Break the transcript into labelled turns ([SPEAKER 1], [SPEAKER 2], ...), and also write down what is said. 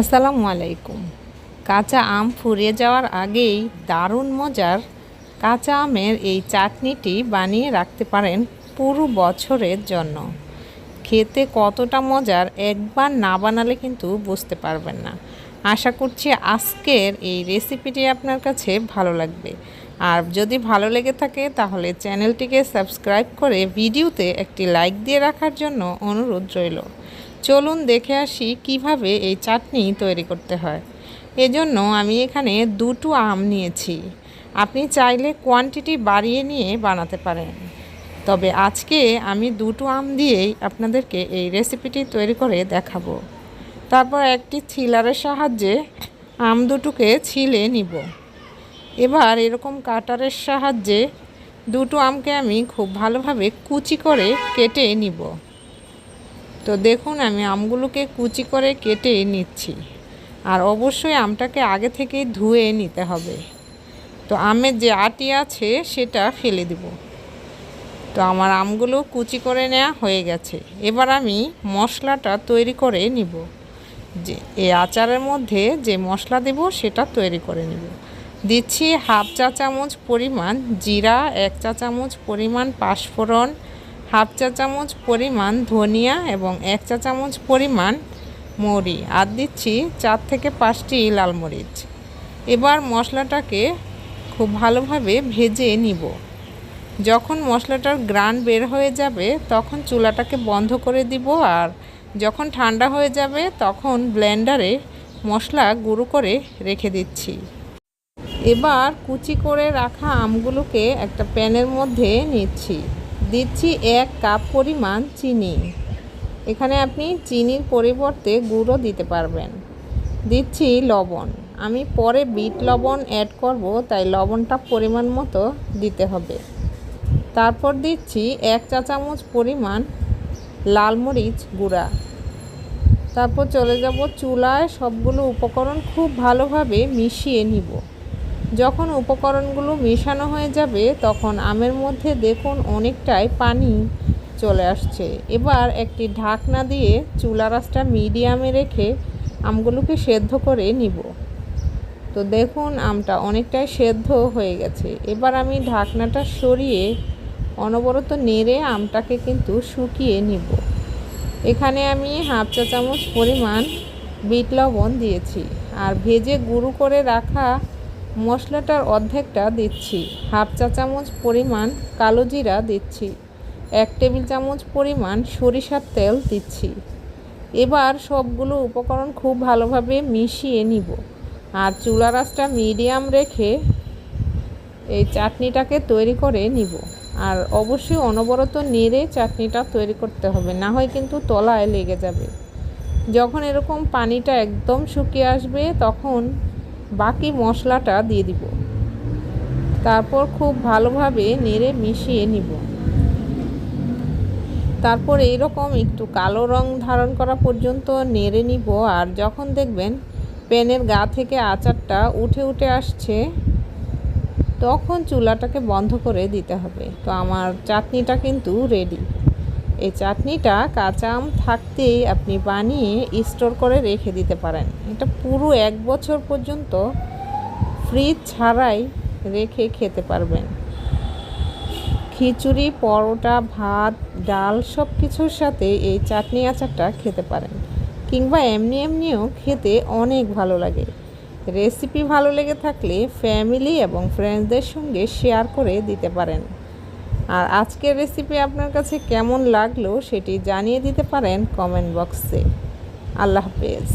[SPEAKER 1] আসসালামু আলাইকুম। কাঁচা আম ফুরিয়ে যাওয়ার আগেই দারুণ মজার কাঁচা আমের এই চাটনিটি বানিয়ে রাখতে পারেন পুরো বছরের জন্য। খেতে কতটা মজার একবার না বানালে কিন্তু বুঝতে পারবেন না। আশা করছি আজকের এই রেসিপিটি আপনার কাছে ভালো লাগবে। আর যদি ভালো লেগে থাকে তাহলে চ্যানেলটিকে সাবস্ক্রাইব করে ভিডিওতে একটি লাইক দিয়ে রাখার জন্য অনুরোধ রইল। চলুন দেখে আসি কীভাবে এই চাটনি তৈরি করতে হয়। এজন্য আমি এখানে দুটো আম নিয়েছি। আপনি চাইলে কোয়ান্টিটি বাড়িয়ে নিয়ে বানাতে পারেন। তবে আজকে আমি দুটো আম দিয়েই আপনাদেরকে এই রেসিপিটি তৈরি করে দেখাবো। তারপর একটি ছিলারের সাহায্যে আম দুটোকে ছিলে নিব। এবার এরকম কাটারের সাহায্যে দুটো আমকে আমি খুব ভালোভাবে কুচি করে কেটে নিব। তো দেখুন, আমি আমগুলোকে কুচি করে কেটে নিচ্ছি। আর অবশ্যই আমটাকে আগে থেকেই ধুয়ে নিতে হবে। তো আমের যে আটি আছে, সেটা ফেলে দিব। তো আমার আমগুলো কুচি করে নেওয়া হয়ে গেছে। এবার আমি মশলাটা তৈরি করে নিব। যে এই আচারের মধ্যে যে মশলা দেব, সেটা তৈরি করে নিব। দিচ্ছি হাফ চা চামচ পরিমাণ জিরা, এক চা চামচ পরিমাণ পাঁচফোড়ন হাফ চা চামচ পরিমাণ ধনিয়া এবং এক চা চামচ পরিমাণ মৌরি। আর দিচ্ছি চার থেকে পাঁচটি লাল মরিচ। এবার মশলাটাকে খুব ভালোভাবে ভেজে নিব। যখন মশলাটার গ্রান বের হয়ে যাবে, তখন চুলাটাকে বন্ধ করে দিব। আর যখন ঠান্ডা হয়ে যাবে, তখন ব্লেন্ডারে মশলা গুঁড়ো করে রেখে দিচ্ছি। এবার কুচি করে রাখা আমগুলোকে একটা প্যানের মধ্যে নিচ্ছি। দিচ্ছি এক কাপ পরিমাণ চিনি। এখানে আপনি চিনির পরিবর্তে গুঁড়ো দিতে পারবেন। দিচ্ছি লবণ। আমি পরে বিট লবণ অ্যাড করব, তাই লবণটা পরিমাণ মতো দিতে হবে। তারপর দিচ্ছি এক চা চামচ পরিমাণ লাল মরিচ গুঁড়া। তারপর চলে যাব চুলায়। সবগুলো উপকরণ খুব ভালোভাবে মিশিয়ে নিব। যখন উপকরণগুলো মেশানো হয়ে যাবে, তখন আমের মধ্যে দেখুন অনেকটাই পানি চলে আসছে। এবার একটি ঢাকনা দিয়ে চুলা রাসটা মিডিয়ামে রেখে আমগুলোকে সেদ্ধ করে নিব। তো দেখুন, আমটা অনেকটাই সেদ্ধ হয়ে গেছে। এবার আমি ঢাকনাটা সরিয়ে অনবরত নেড়ে আমটাকে কিন্তু শুকিয়ে নিব। এখানে আমি হাফ চা চামচ পরিমাণ বিট লবণ দিয়েছি। আর ভেজে গুঁড়ো করে রাখা মশলাটার অর্ধেকটা দিচ্ছি। হাফ চা চামচ পরিমাণ কালো জিরা দিচ্ছি। এক টেবিল চামচ পরিমাণ সরিষার তেল দিচ্ছি। এবার সবগুলো উপকরণ খুব ভালোভাবে মিশিয়ে নিব। আর চুলা রাসটা মিডিয়াম রেখে এই চাটনিটাকে তৈরি করে নিব। আর অবশ্যই অনবরত নেড়ে চাটনিটা তৈরি করতে হবে, না হয় কিন্তু তলায় লেগে যাবে। যখন এরকম পানিটা একদম শুকিয়ে আসবে, তখন বাকি মশলাটা দিয়ে দিব। তারপর খুব ভালোভাবে নেড়ে মিশিয়ে নিব। তারপর এইরকম একটু কালো রং ধারণ করা পর্যন্ত নেড়ে নিব আর যখন দেখবেন প্যানের গা থেকে আচারটা উঠে উঠে আসছে, তখন চুলাটাকে বন্ধ করে দিতে হবে। তো আমার চাটনিটা কিন্তু রেডি এই চাটনিটা কাঁচা আম থাকতেই আপনি বানিয়ে স্টোর করে রেখে দিতে পারেন। এটা পুরো এক বছর পর্যন্ত ফ্রিজ ছাড়াই রেখে খেতে পারবেন। খিচুড়ি, পরোটা, ভাত, ডাল সব কিছুর সাথে এই চাটনি আচারটা খেতে পারেন। কিংবা এমনি এমনিও খেতে অনেক ভালো লাগে। রেসিপি ভালো লেগে থাকলে ফ্যামিলি এবং ফ্রেন্ডসদের সঙ্গে শেয়ার করে দিতে পারেন। আর আজকের রেসিপি আপনার কাছে কেমন লাগল সেটি জানিয়ে দিতে পারেন কমেন্ট বক্সে আল্লাহ হাফেজ।